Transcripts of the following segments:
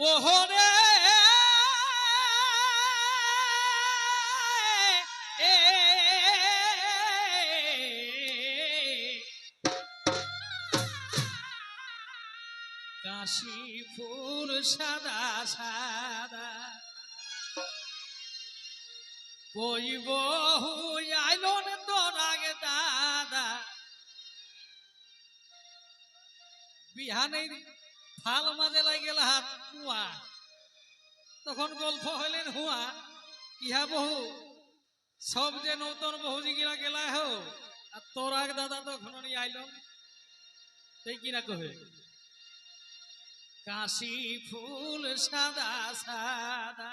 ওহরে ফুল সাদা সাদা। কইব আইলন তোর আগে দাদা। বিহানে ফাল মাঝে লাগিল হাত কুয়া। তখন গল্প হইলেন, হুয়া, ইহা বহু, সব যে নতুন বহু জিগিরা গেলা হো, আর তোর আগে দাদা তখন আইল। তাই কিনা কহে? কাশি ফুল সাদা সাদা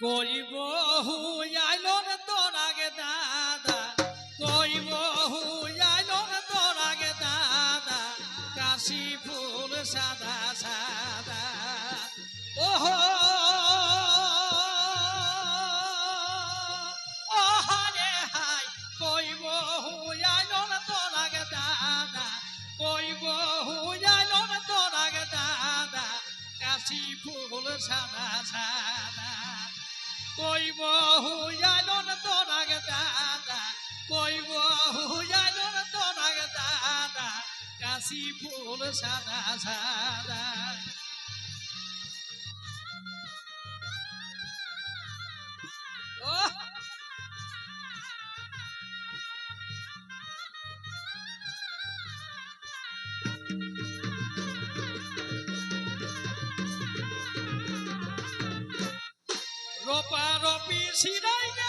কইব আইল তোর কইব হুয়াইলন তোর আগে দাদা কইব হুয়াইলন তোর আগে দাদা কাশি ফুল সাদা সাদা! রোপা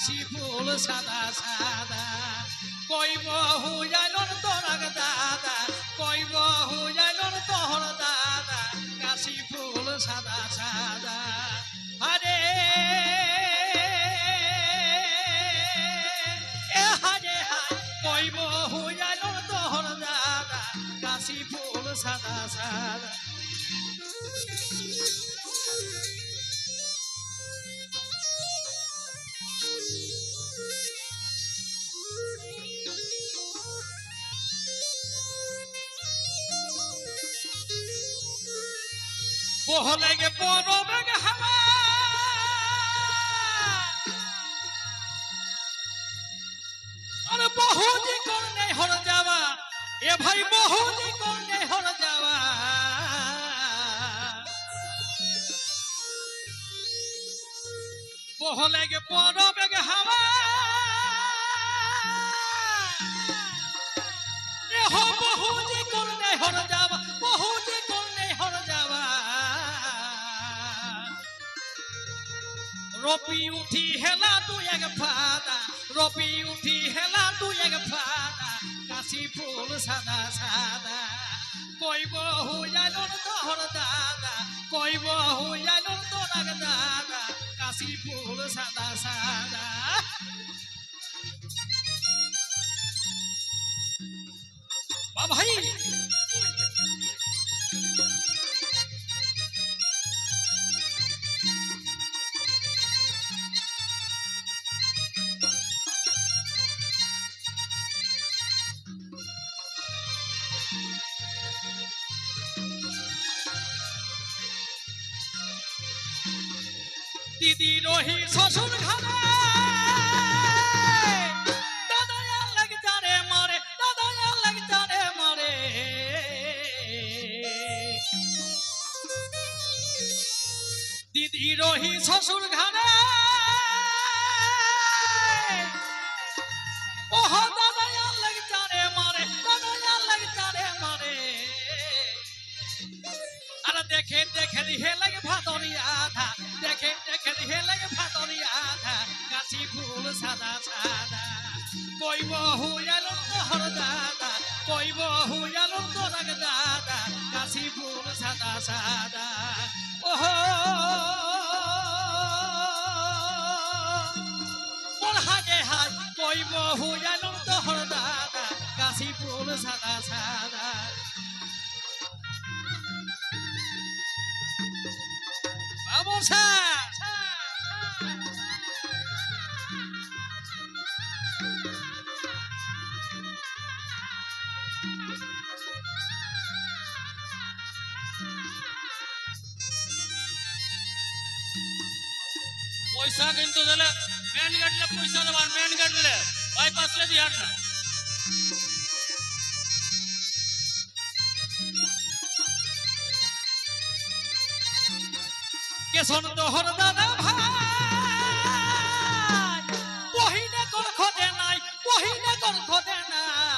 কাশি ফুল সাদা সাদা। কইব হুজাইলন তোরাক দাদা কইব হুজাইলন তোহর দাদা। কাশি ফুল সাদা সাদা। আরে কইব হুজাইলন তোহর দাদা। কাশি ফুল সাদা সাদা। বহলে গে পরবেগ হাওয়া। আরে বহুজি করনে হর যাওয়া, এ ভাই বহুজি করনে হর যাওয়া। বহলে গে পরবেগ হাওয়া। এ হো বহুজি করনে হর যাওয়া। রপি উঠি হেলা তুই এক ফাদা, রপি উঠি হেলা তুই এক ফাদা, কাশি ফুল সাদা সাদা। কইব হুইয়ালন তোহর দাদা কইব হুইয়ালন তোরাক দাদা, কাশি ফুল সাদা সাদা। বা ভাই দিদি রহি শ্বশুর ঘরে কইব হুয়ালো তোহর দাদা, কইব হুয়ালো তোরাক দাদা, কাশি ফুল সাদা সাদা। ওহো! হাগে হাত কইব হুয়ালো তোহর দাদা, কাশি ফুল সাদা সাদা। বাবুসা পয়সা কিন্তু দিলে মেন গেটলে পয়সা দেবার মেন গেটলে বাইপাসলে দিহার না। কেশন তোহর দাদা ভাই পহিনে কোন খদে নাই পহিনে কোন খদে নাই।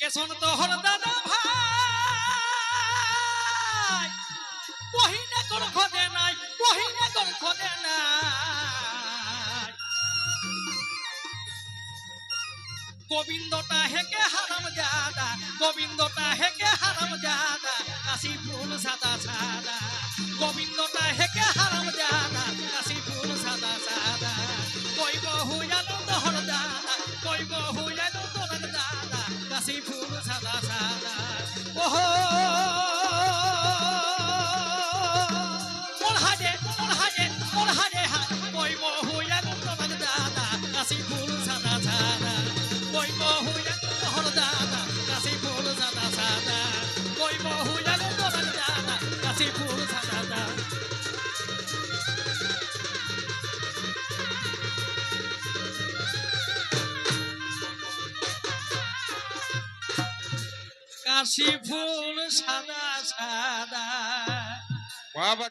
কেশন তোহর দাদা ভাই কোন খদে নাই খদে নাই। গোবিন্দটা হেকে হারাম জাদা, গোবিন্দটা হেকে হারাম জাদা আসি ফুল সাদা সাদা গোবিন্দটা হেকে হারাম জাদা কাশি ফুল সাদা সাদা। বাবা